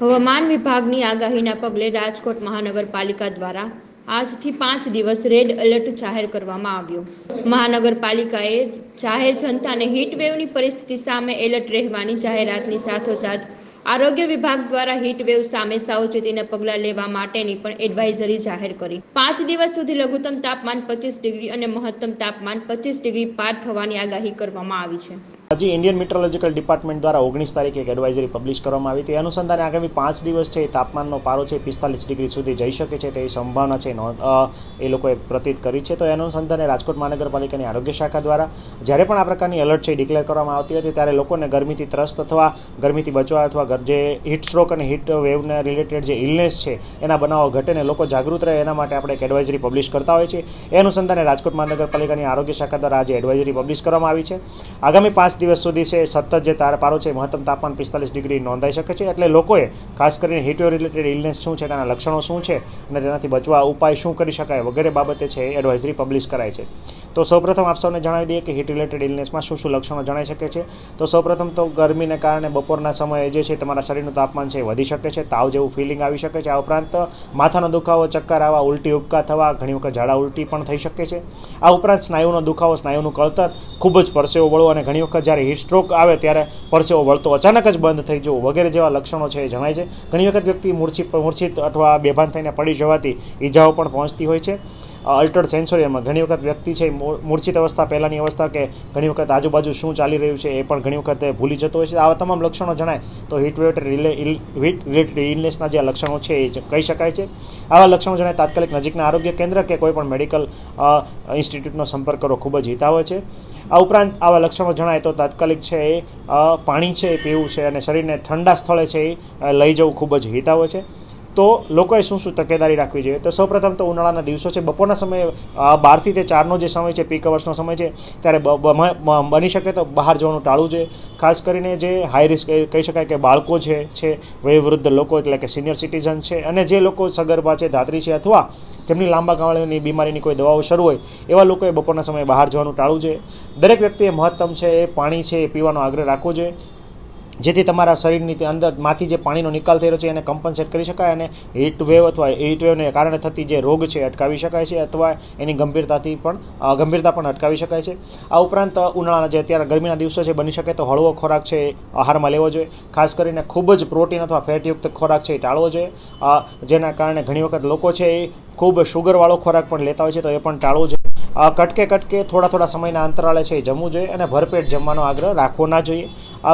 હવામાન વિભાગની આગાહીના પગલે રાજકોટ મહાનગરપાલિકા દ્વારા આજથી પાંચ દિવસ રેડ એલર્ટ જાહેર કરવામાં આવ્યો. મહાનગરપાલિકાએ જાહેર જનતાને હીટવેવની પરિસ્થિતિ સામે એલર્ટ રહેવાની જાહેરાતની સાથોસાથ આરોગ્ય વિભાગ દ્વારા હીટવેવ સામે સાવચેતીના પગલાં લેવા માટેની પણ એડવાઇઝરી જાહેર કરી. પાંચ દિવસ સુધી લઘુત્તમ તાપમાન પચીસ ડિગ્રી અને મહત્તમ તાપમાન પચીસ ડિગ્રી પાર થવાની આગાહી કરવામાં આવી છે. હજી ઇન્ડિયન મિટ્રોલોજીકલ ડિપાર્ટમેન્ટ દ્વારા ઓગણીસ તારીખે એક એડવાઇઝરી પબ્લિશ કરવામાં આવી હતી. અનુસંધાને આગામી પાંચ દિવસ છે એ તાપમાનનો પારો છે પિસ્તાલીસ ડિગ્રી સુધી જઈ શકે છે તેવી સંભાવના છે એ લોકોએ પ્રતીત કરી છે. તો એ અનુસંધાને રાજકોટ મહાનગરપાલિકાની આરોગ્ય શાખા દ્વારા જ્યારે પણ આ પ્રકારની એલર્ટ છે ડિક્લેર કરવામાં આવતી હતી ત્યારે લોકોને ગરમીથી ત્રસ્ત અથવા ગરમીથી બચવા અથવા જે હીટ સ્ટ્રોક અને હીટ વેવને રિલેટેડ જે ઇલનેસ છે એના બનાવો ઘટે ને લોકો જાગૃત રહે એના માટે આપણે એક એડવાઇઝરી પબ્લિશ કરતા હોય છે એ અનુસંધાને રાજકોટ મહાનગરપાલિકાની આરોગ્ય શાખા દ્વારા આજે એડવાઇઝરી પબ્લિશ કરવામાં આવી છે. આગામી પાંચ દિવસ સુધી છે, સતત જે તાર પારો છે, મહત્તમ તાપમાન પિસ્તાલીસ ડિગ્રી નોંધાઈ શકે છે. એટલે લોકોએ ખાસ કરીને હીટવેવ રિલેટેડ ઇલનેસ શું છે, તેના લક્ષણો શું છે અને તેનાથી બચવા ઉપાય શું કરી શકાય વગેરે બાબતે છે એડવાઇઝરી પબ્લિશ કરાય છે. તો સૌપ્રથમ આપ સૌને જણાવી દઈએ કે હીટ રિલેટેડ ઇલનેસમાં શું શું લક્ષણો જણાઈ શકે છે. તો સૌપ્રથમ તો ગરમીને કારણે બપોરના સમયે જે છે, તમારા શરીરનું તાપમાન છે વધી શકે છે, તાવ જેવું ફિલિંગ આવી શકે છે. આ ઉપરાંત માથાનો દુખાવો, ચક્કર આવવા, ઉલટી ઉપકા થવા, ઘણી વખત ઝાડા ઉલટી પણ થઈ શકે છે. આ ઉપરાંત સ્નાયુનો દુખાવો, સ્નાયુનું કળતર ખૂબ જ પરસેવો વળવો અને ઘણી વખત જ્યારે હીટ સ્ટ્રોક આવે ત્યારે પરસેવો વળતો અચાનક જ બંધ થઈ જવું વગેરે જેવા લક્ષણો છે એ જણાય છે. ઘણી વખત વ્યક્તિ મૂર્છિત મૂર્છિત અથવા બેભાન થઈને પડી જવાથી ઈજાઓ પણ પહોંચતી હોય છે. અલ્ટર્ડ એમાં ઘણી વખત વ્યક્તિ છે મૂર્છિત અવસ્થા, પહેલાંની અવસ્થા કે ઘણી વખત આજુબાજુ શું ચાલી રહ્યું છે એ પણ ઘણી વખત ભૂલી જતો હોય છે. આવા તમામ લક્ષણો જણાય તો heat wave relay heat related ઇલનેસના જે લક્ષણો છે એ કહી શકાય છે. આવા લક્ષણો જણાય તાત્કાલિક નજીકના આરોગ્ય કેન્દ્ર કે કોઈ પણ મેડિકલ ઇન્સ્ટિટ્યૂટનો સંપર્ક કરવો ખૂબ જ હિતાવહ છે. આ ઉપરાંત આવા લક્ષણો જણાય તો તાત્કાલિક છે એ પાણી છે એ પીવું છે અને શરીરને ઠંડા સ્થળે છે એ લઈ જવું ખૂબ જ હિતાવહ છે. તો લોકોએ શું શું તકેદારી રાખવી જોઈએ? તો સૌપ્રથમ તો ઉનાળાના દિવસો છે. બપોરના સમયે બારથી તે ચારનો જે સમય છે પીક અવર્સનો સમય છે, ત્યારે બની શકે તો બહાર જવાનું ટાળવું જોઈએ. ખાસ કરીને જે હાઈ રિસ્ક કહી શકાય કે બાળકો છે છે, વયવૃદ્ધ લોકો એટલે કે સિનિયર સિટીઝન છે અને જે લોકો સગર્ભા છે, ધાત્રી છે અથવા જેમની લાંબા ગાળાની બીમારીની કોઈ દવાઓ શરૂ હોય, એવા લોકોએ બપોરના સમયે બહાર જવાનું ટાળવું જોઈએ. દરેક વ્યક્તિએ મહત્તમ છે એ પાણી છે એ પીવાનો આગ્રહ રાખવો જોઈએ. જેથી તમારા શરીરની તે અંદરમાંથી જે પાણીનો નિકાલ થઈ રહ્યો છે એને કમ્પન્સેટ કરી શકાય અને હીટ વેવ અથવા હીટ વેવને કારણે થતી જે રોગ છે અટકાવી શકાય છે અથવા એની ગંભીરતાથી પણ ગંભીરતા પણ અટકાવી શકાય છે. આ ઉપરાંત ઉનાળાના જે અત્યારે ગરમીના દિવસો છે બની શકે તો હળવો ખોરાક છે આહારમાં લેવો જોઈએ. ખાસ કરીને ખૂબ જ પ્રોટીન અથવા ફેટયુક્ત ખોરાક છે એ ટાળવો જોઈએ. જેના કારણે ઘણી વખત લોકો છે એ ખૂબ શુગરવાળો ખોરાક પણ લેતા હોય છે તો એ પણ ટાળવો જોઈએ. કટકે કટકે થોડા થોડા સમયના અંતરાળે છે એ જમવું જોઈએ અને ભરપેટ જમવાનો આગ્રહ રાખવો ના જોઈએ.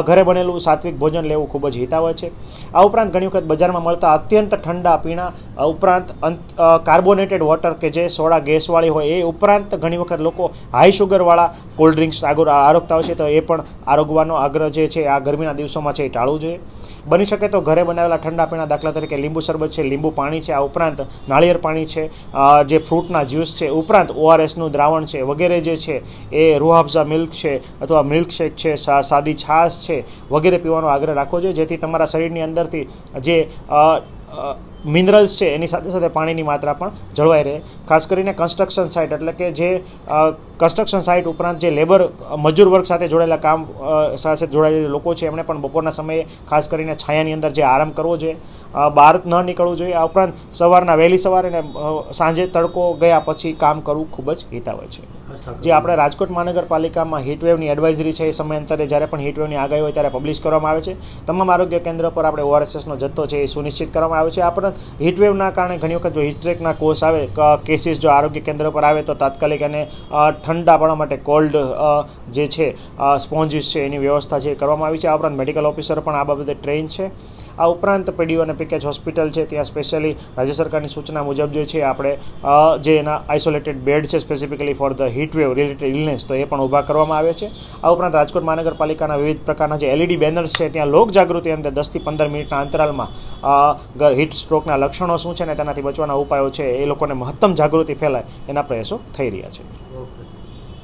ઘરે બનેલું સાત્વિક ભોજન લેવું ખૂબ જ હિતાવ છે. આ ઉપરાંત ઘણી વખત બજારમાં મળતા અત્યંત ઠંડા પીણા ઉપરાંત કાર્બોનેટેડ વોટર કે જે સોડા ગેસવાળી હોય એ ઉપરાંત ઘણી વખત લોકો હાઈ શુગરવાળા કોલ્ડ ડ્રિંક્સ આગળ આરોગતા હોય છે તો એ પણ આરોગવાનો આગ્રહ જે છે આ ગરમીના દિવસોમાં છે એ ટાળવું જોઈએ. બની શકે તો ઘરે બનાવેલા ઠંડા પીણા દાખલા તરીકે લીંબુ શરબત છે, લીંબુ પાણી છે, આ ઉપરાંત નાળિયેર પાણી છે જે ફ્રૂટના જ્યુસ છે, ઉપરાંત ઓઆરએસનું દ્રાવણ છે, વગેરે જે છે, એ રૂહાફઝા મિલ્ક છે અથવા મિલ્કશેક છે સાદી છાશ છે, વગેરે પીવાનો આગ્રહ રાખવો જોઈએ, જેથી તમારા શરીરની અંદરથી જે મિનરલ્સ છે એની સાથે સાથે પાણીની માત્રા પણ જળવાઈ રહે. ખાસ કરીને કન્સ્ટ્રક્શન સાઇટ એટલે કે જે કન્સ્ટ્રક્શન સાઇટ ઉપરાંત જે લેબર મજૂર વર્ગ સાથે જોડાયેલા કામ સાથે જોડાયેલા લોકો છે એમણે પણ બપોરના સમયે ખાસ કરીને છાયાની અંદર જે આરામ કરવો જોઈએ બહાર ન નીકળવું જોઈએ. આ ઉપરાંત સવારના વહેલી સવારે અને સાંજે તડકો ગયા પછી કામ કરવું ખૂબ જ હિતાવહ છે. જે આપણે રાજકોટ મહાનગરપાલિકામાં હીટવેવની એડવાઇઝરી છે એ સમયાંતરે જ્યારે પણ હીટવેવની આગાહી હોય ત્યારે પબ્લિશ કરવામાં આવે છે. તમામ આરોગ્ય કેન્દ્ર પર આપણે ઓઆરએસએસનો જથ્થો છે એ સુનિશ્ચિત કરવામાં આવે છે. આ ઉપરાંત હીટવેવના કારણે ઘણી વખત જો હિસ્ટ્રેકના કોર્સ આવે કેસીસ જો આરોગ્ય કેન્દ્ર પર આવે તો તાત્કાલિક એને ઠંડા પડવા માટે કોલ્ડ જે છે સ્પોન્જીસ છે એની વ્યવસ્થા છે કરવામાં આવી છે. આ ઉપરાંત મેડિકલ ઓફિસર પણ આ બાબતે ટ્રેન છે. આ ઉપરાંત પીડીઓ અને પીકેચ હોસ્પિટલ છે. ત્યાં સ્પેશિયલી રાજ્ય સરકારની સૂચના મુજબ જે છે, આપણે જે એના આઇસોલેટેડ બેડ છે specifically for the heatwave related illness તો એ પણ ઊભા કરવામાં આવે છે. આ ઉપરાંત રાજકોટ મહાનગરપાલિકાના વિવિધ પ્રકારના જે એલઈડી બેનર્સ છે, ત્યાં લોક જાગૃતિ અંતે દસથી પંદર મિનિટના અંતરાલમાં હીટ સ્ટ્રોકના લક્ષણો શું છે અને તેનાથી બચવાના ઉપાયો છે એ લોકોને મહત્તમ જાગૃતિ ફેલાય એના પ્રયાસો થઈ રહ્યા છે.